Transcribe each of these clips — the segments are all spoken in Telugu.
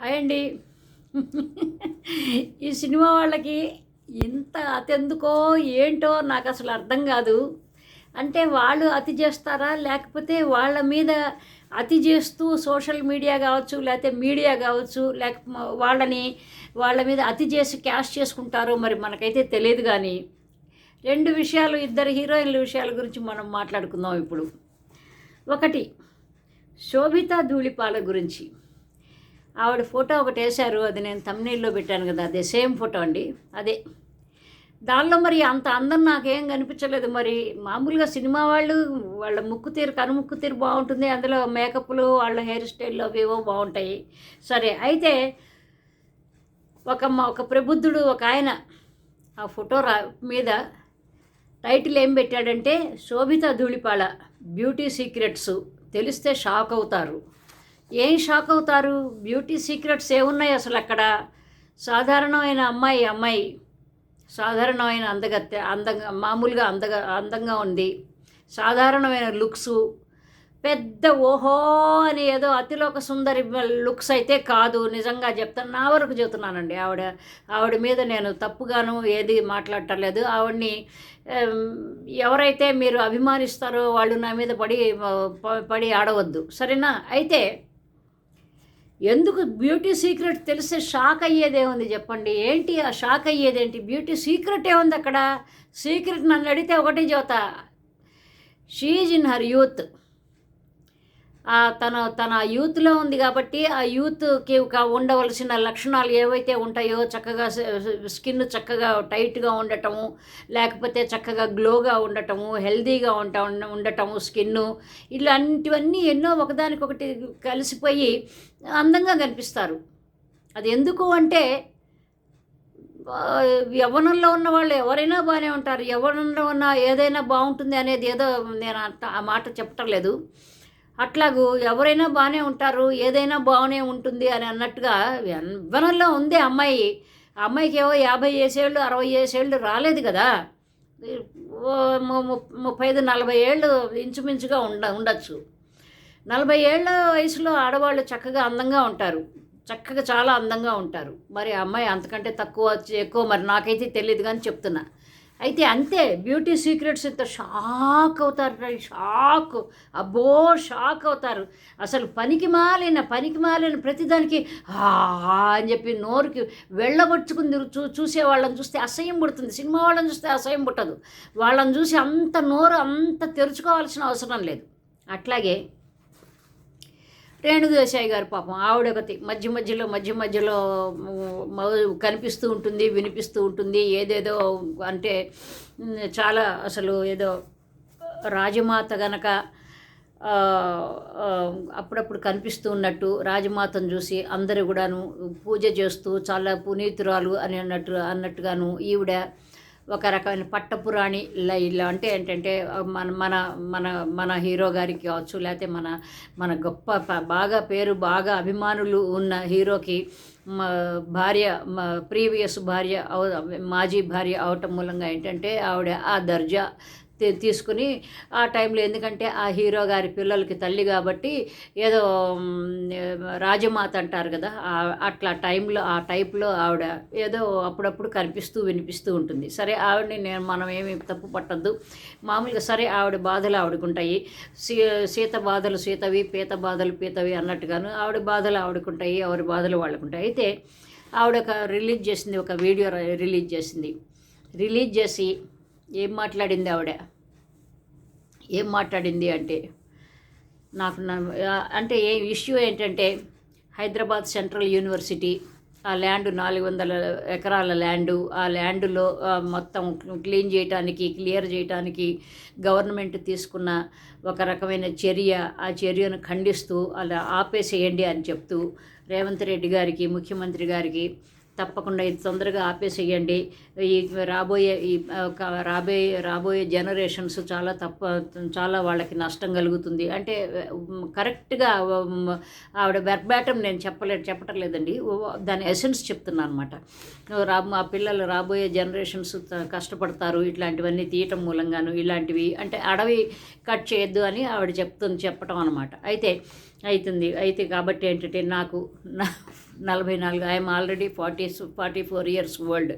హాయ్ అండి. ఈ సినిమా వాళ్ళకి ఇంత అతెందుకో ఏంటో నాకు అసలు అర్థం కాదు. అంటే వాళ్ళు అతి చేస్తారా? లేకపోతే వాళ్ళ మీద అతి చేస్తూ సోషల్ మీడియా కావచ్చు లేకపోతే మీడియా కావచ్చు లేక వాళ్ళని వాళ్ళ మీద అతి చేసి క్యాష్ చేసుకుంటారో మరి మనకైతే తెలియదు కానీ రెండు విషయాలు ఇద్దరు హీరోయిన్ల విషయాల గురించి మనం మాట్లాడుకుందాం ఇప్పుడు. ఒకటి శోభిత ధూళిపాల గురించి. ఆవిడ ఫోటో ఒకటి వేశారు అది నేను తమ్నీల్లో పెట్టాను కదా అదే సేమ్ ఫోటో అండి అదే. దానిలో మరి అంత అందం నాకేం కనిపించలేదు మరి మామూలుగా సినిమా వాళ్ళు వాళ్ళ ముక్కు తీరు కనుముక్కు తీరు బాగుంటుంది అందులో మేకప్లు వాళ్ళ హెయిర్ స్టైల్లో అవేవో బాగుంటాయి. సరే అయితే ఒక ఒక ప్రబుద్ధుడు ఒక ఆయన ఆ ఫోటో రా మీద టైటిల్ ఏం పెట్టాడంటే శోభిత ధూళిపాళ బ్యూటీ సీక్రెట్స్ తెలిస్తే షాక్ అవుతారు. ఏం షాక్ అవుతారు? బ్యూటీ సీక్రెట్స్ ఏమున్నాయి అసలు అక్కడ? సాధారణమైన అమ్మాయి అమ్మాయి. సాధారణమైన అందగత్తె అందంగా మామూలుగా అందగా అందంగా ఉంది. సాధారణమైన లుక్స్. పెద్ద ఓహో అని ఏదో అతిలోక సుందరి లుక్స్ అయితే కాదు. నిజంగా చెప్తాను నా వరకు చెబుతున్నానండి. ఆవిడ ఆవిడ మీద నేను తప్పుగాను ఏది మాట్లాడటలేదు. ఆవిడని ఎవరైతే మీరు అభిమానిస్తారో వాళ్ళు నా మీద పడి ప- పడి ఆడవద్దు. సరేనా? అయితే ఎందుకు బ్యూటీ సీక్రెట్ తెలిస్తే షాక్ అయ్యేదే ఉంది చెప్పండి. ఏంటి ఆ షాక్ అయ్యేదేంటి? బ్యూటీ సీక్రెట్ ఏముంది అక్కడ. సీక్రెట్ నన్ను అడిగితే ఒకటే చెబుతా. She's in her youth. తన తన యూత్లో ఉంది కాబట్టి ఆ యూత్కి ఉండవలసిన లక్షణాలు ఏవైతే ఉంటాయో చక్కగా స్కిన్ చక్కగా టైట్గా ఉండటము లేకపోతే చక్కగా గ్లోగా ఉండటము హెల్దీగా ఉంట ఉండటము స్కిన్ ఇలాంటివన్నీ ఎన్నో ఒకదానికొకటి కలిసిపోయి అందంగా కనిపిస్తారు. అది ఎందుకు అంటే యవ్వనంలో ఉన్న వాళ్ళు ఎవరైనా బాగానే ఉంటారు. యవ్వనంలో ఉన్న ఏదైనా బాగుంటుంది అనేది ఏదో నేను ఆ మాట చెప్పటం లేదు. అట్లాగూ ఎవరైనా బాగానే ఉంటారు ఏదైనా బాగానే ఉంటుంది అని అన్నట్టుగా యవ్వనంలో ఉంది అమ్మాయి. ఆ అమ్మాయికి ఏవో యాభై ఏసేళ్ళు అరవై ఏసేళ్ళు రాలేదు కదా. ఓ ము- ము- ముప్పై ఐదు నలభై ఏళ్ళు ఇంచుమించుగా ఉండ ఉండొచ్చు. నలభై ఏళ్ళ వయసులో ఆడవాళ్ళు చక్కగా అందంగా ఉంటారు. చక్కగా చాలా అందంగా ఉంటారు. మరి అమ్మాయి అంతకంటే తక్కువ ఎక్కువ మరి నాకైతే తెలియదు కానీ చెప్తున్నా. అయితే అంతే బ్యూటీ సీక్రెట్స్ ఇంత షాక్ అవుతారు షాక్ అబ్బో షాక్ అవుతారు. అసలు పనికి మాలిన పనికి మాలిన ప్రతిదానికి అని చెప్పి నోరుకి వెళ్ళబొచ్చుకుని చూ చూసే వాళ్ళని చూస్తే అసహ్యం పుడుతుంది. సినిమా వాళ్ళని చూస్తే అసహ్యం పుట్టదు. వాళ్ళని చూసి అంత నోరు అంత తెరుచుకోవాల్సిన అవసరం లేదు. అట్లాగే రేణుదేశాయి గారు పాపం ఆవిడ ఒకటి మధ్య మధ్యలో మధ్య మధ్యలో మ- కనిపిస్తూ ఉంటుంది వినిపిస్తూ ఉంటుంది. ఏదేదో అంటే చాలా అసలు ఏదో రాజమాత గనక అప్పుడప్పుడు కనిపిస్తూ ఉన్నట్టు రాజమాతను చూసి అందరూ కూడాను పూజ చేస్తూ చాలా పునీతురాలు అని అన్నట్టు అన్నట్టుగాను ఈవిడ ఒక రకమైన పట్టపురాణి ఇలా అంటే ఏంటంటే మన మన మన మన హీరో గారికి కావచ్చు లేకపోతే మన మన గొప్ప బాగా పేరు బాగా అభిమానులు ఉన్న హీరోకి భార్య ప్రీవియస్ భార్య అవ మాజీ భార్య అవటం మూలంగా ఏంటంటే ఆవిడ ఆ దర్జా తీసుకుని ఆ టైంలో ఎందుకంటే ఆ హీరో గారి పిల్లలకి తల్లి కాబట్టి ఏదో రాజమాత అంటారు కదా అట్లా టైంలో ఆ టైప్లో ఆవిడ ఏదో అప్పుడప్పుడు కనిపిస్తూ వినిపిస్తూ ఉంటుంది. సరే ఆవిడని నేను మనం ఏమి తప్పు పట్టద్దు. మామూలుగా సరే ఆవిడ బాధలు ఆవిడకుంటాయి. సీ సీత బాధలు సీతవి పీత బాధలు పీతవి అన్నట్టుగాను ఆవిడ బాధలు ఆవిడకుంటాయి ఎవరి బాధలు వాళ్ళకుంటాయి. అయితే ఆవిడ ఒక రిలీజ్ చేసింది ఒక వీడియో ర- రిలీజ్ చేసింది. రిలీజ్ చేసి ఏం మాట్లాడింది ఆవిడ? ఏం మాట్లాడింది అంటే నాకు అంటే ఏ ఇష్యూ ఏంటంటే హైదరాబాద్ సెంట్రల్ యూనివర్సిటీ ఆ ల్యాండ్ నాలుగు వందల ఎకరాల ల్యాండు ఆ ల్యాండ్లో మొత్తం క్లీన్ చేయటానికి క్లియర్ చేయటానికి గవర్నమెంట్ తీసుకున్న ఒక రకమైన చర్య ఆ చర్యను ఖండిస్తూ అలా ఆపేసేయండి అని చెప్తూ రేవంత్ రెడ్డి గారికి ముఖ్యమంత్రి గారికి తప్పకుండా ఇది తొందరగా ఆపేసేయండి. ఈ రాబోయే ఈ రాబోయే రాబోయే జనరేషన్స్ చాలా తప్ప చాలా వాళ్ళకి నష్టం కలుగుతుంది. అంటే కరెక్ట్గా ఆవిడ వెర్బాటం నేను చెప్పలే చెప్పటం లేదండి దాని ఎసెన్స్ చెప్తున్నాను అనమాట రా మా పిల్లలు రాబోయే జనరేషన్స్ కష్టపడతారు. ఇట్లాంటివన్నీ తీయటం మూలంగాను ఇలాంటివి. అంటే అడవి కట్ చేయొద్దు అని ఆవిడ చెప్తుంది చెప్పటం అనమాట. అయితే అవుతుంది అయితే కాబట్టి ఏంటంటే నాకు నా నలభై నాలుగు I'm already forty forty four years old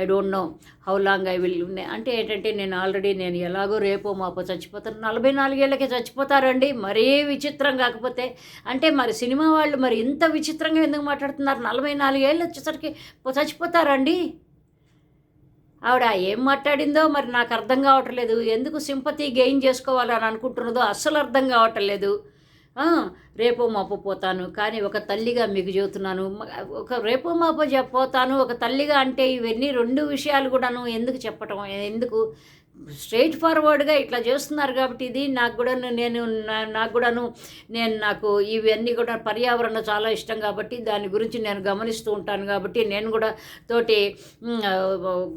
I don't know how long I will అంటే ఏంటంటే నేను ఆల్రెడీ నేను ఎలాగో రేపో మాపో చచ్చిపోతాను. నలభై నాలుగేళ్ళకే చచ్చిపోతారండి. మరీ విచిత్రం కాకపోతే అంటే మరి సినిమా వాళ్ళు మరి ఇంత విచిత్రంగా ఎందుకు మాట్లాడుతున్నారు? నలభై నాలుగేళ్ళు వచ్చేసరికి చచ్చిపోతారండి. ఆవిడ ఏం మాట్లాడిందో మరి నాకు అర్థం కావట్లేదు. ఎందుకు సింపతి గెయిన్ చేసుకోవాలని అనుకుంటున్నదో అస్సలు అర్థం కావట్లేదు. రేపో మాపో పోతాను. కానీ ఒక తల్లిగా మీకు చెబుతున్నాను. ఒక రేపో మాపో చెప్ పోతాను. ఒక తల్లిగా అంటే ఇవన్నీ రెండు విషయాలు కూడాను ఎందుకు చెప్పటం? ఎందుకు స్ట్రైట్ ఫార్వర్డ్గా ఇట్లా చేస్తున్నారు కాబట్టి ఇది నాకు కూడా నేను నా- నాకు కూడాను నేను నాకు ఇవన్నీ కూడా పర్యావరణ చాలా ఇష్టం కాబట్టి దాని గురించి నేను గమనిస్తూ ఉంటాను కాబట్టి నేను కూడా తోటి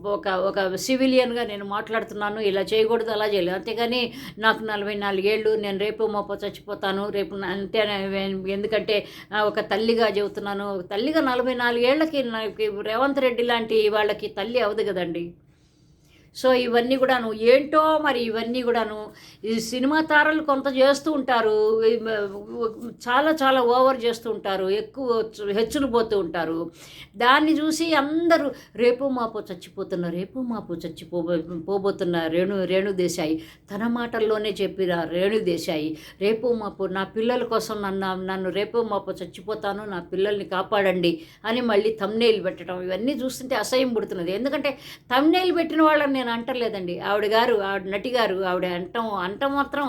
ఒక ఒక సివిలియన్గా నేను మాట్లాడుతున్నాను. ఇలా చేయకూడదు అలా చేయలేదు. అంతేగాని నాకు నలభై నాలుగేళ్ళు నేను రేపు మోపో చచ్చిపోతాను. రేపు అంటే ఎందుకంటే ఒక తల్లిగా చెబుతున్నాను. తల్లిగా నలభై నాలుగేళ్ళకి నాకు రేవంత్ రెడ్డి లాంటి వాళ్ళకి తల్లి అవదు కదండి. సో ఇవన్నీ కూడాను. ఏంటో మరి ఇవన్నీ కూడాను. ఈ సినిమా తారలు కొంత చేస్తూ ఉంటారు. చాలా చాలా ఓవర్ చేస్తూ ఉంటారు. ఎక్కువ హెచ్చులు పోతూ ఉంటారు. దాన్ని చూసి అందరూ రేపు మాపో చచ్చిపోతున్న రేపు మాపో చచ్చిపో పోబోతున్న రేణు రేణు దేశాయి తన మాటల్లోనే చెప్పిన రేణు దేశాయి. రేపు మాపు నా పిల్లల కోసం నన్ను నన్ను రేపు మాపు చచ్చిపోతాను నా పిల్లల్ని కాపాడండి అని మళ్ళీ తమ్నేలు పెట్టడం. ఇవన్నీ చూస్తుంటే అసహ్యం పుడుతున్నది. ఎందుకంటే తమ్నేలు పెట్టిన వాళ్ళని నేను అంటలేదండి. ఆవిడ గారు ఆవిడ నటి గారు ఆవిడ అంటం అంటం మాత్రం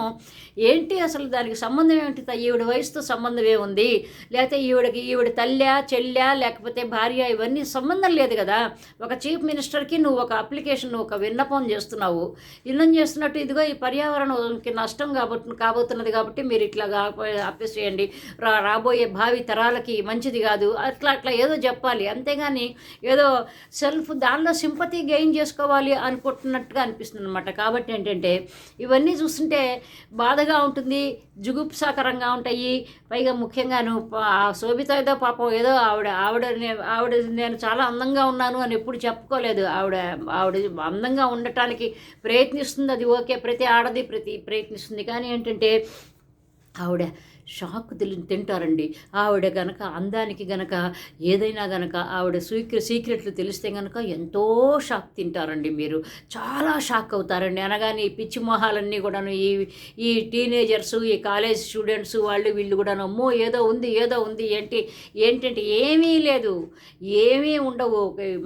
ఏంటి అసలు దానికి సంబంధం ఏమిటి? ఈవిడ వయసుతో సంబంధం ఏముంది? లేకపోతే ఈవిడకి ఈవిడ తల్లా చెల్లా లేకపోతే భార్య ఇవన్నీ సంబంధం లేదు కదా. ఒక చీఫ్ మినిస్టర్కి నువ్వు ఒక అప్లికేషన్ ఒక విన్నపం చేస్తున్నావు. విన్నం చేస్తున్నట్టు ఇదిగో ఈ పర్యావరణంకి నష్టం కాబట్టి కాబోతున్నది కాబట్టి మీరు ఇట్లా ఆపేసేయండి. రా రాబోయే భావి తరాలకి మంచిది కాదు. అట్లా అట్లా ఏదో చెప్పాలి. అంతేగాని ఏదో సెల్ఫ్ దానిలో సింపతి గెయిన్ చేసుకోవాలి అని అనుకుంటున్నట్టుగా అనిపిస్తుంది అనమాట కాబట్టి ఏంటంటే ఇవన్నీ చూస్తుంటే బాధగా ఉంటుంది జుగుప్సాకరంగా ఉంటాయి. పైగా ముఖ్యంగాను ఆ శోభిత ఏదో పాపం ఏదో ఆవిడ ఆవిడ ఆవిడ నేను చాలా అందంగా ఉన్నాను అని ఎప్పుడు చెప్పుకోలేదు. ఆవిడ ఆవిడ అందంగా ఉండటానికి ప్రయత్నిస్తుంది. అది ఓకే ప్రతి ఆడది ప్రతి ప్రయత్నిస్తుంది. కానీ ఏంటంటే ఆవిడ షాక్ తిని తింటారండి. ఆవిడ గనక అందానికి గనక ఏదైనా గనక ఆవిడ సీక్రెట్ సీక్రెట్లు తెలిస్తే గనక ఎంతో షాక్ తింటారండి మీరు. చాలా షాక్ అవుతారండి. అనగానే ఈ పిచ్చి మొహాలన్నీ కూడాను ఈ ఈ టీనేజర్స్ ఈ కాలేజ్ స్టూడెంట్స్ వాళ్ళు వీళ్ళు కూడాను అమ్మో ఏదో ఉంది ఏదో ఉంది ఏంటి ఏంటంటే ఏమీ లేదు. ఏమీ ఉండవు.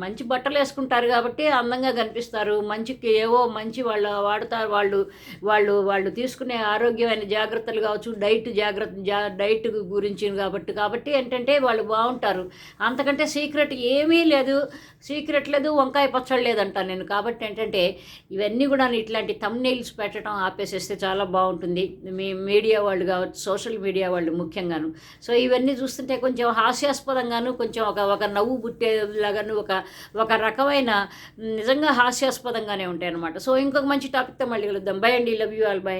మంచి బట్టలు వేసుకుంటారు కాబట్టి అందంగా కనిపిస్తారు. మంచికి ఏవో మంచి వాళ్ళు వాడుతారు వాళ్ళు. వాళ్ళు వాళ్ళు తీసుకునే ఆరోగ్యమైన జాగ్రత్తలు కావచ్చు డైట్ జాగ్రత్త డైట్ గురించి కాబట్టి కాబట్టి ఏంటంటే వాళ్ళు బాగుంటారు. అంతకంటే సీక్రెట్ ఏమీ లేదు. సీక్రెట్ లేదు వంకాయ పచ్చడి లేదంట నేను. కాబట్టి ఏంటంటే ఇవన్నీ కూడా ఇట్లాంటి తమ్నెయిల్స్ పెట్టడం ఆపేసేస్తే చాలా బాగుంటుంది. మీ మీడియా వాళ్ళు కావచ్చు సోషల్ మీడియా వాళ్ళు ముఖ్యంగాను. సో ఇవన్నీ చూస్తుంటే కొంచెం హాస్యాస్పదంగాను కొంచెం ఒక ఒక నవ్వు పుట్టేలాగాను ఒక ఒక రకమైన నిజంగా హాస్యాస్పదంగానే ఉంటాయి అనమాట సో ఇంకొక మంచి టాపిక్తో మళ్ళీ కలుద్దాం. బై అండి. Love you all by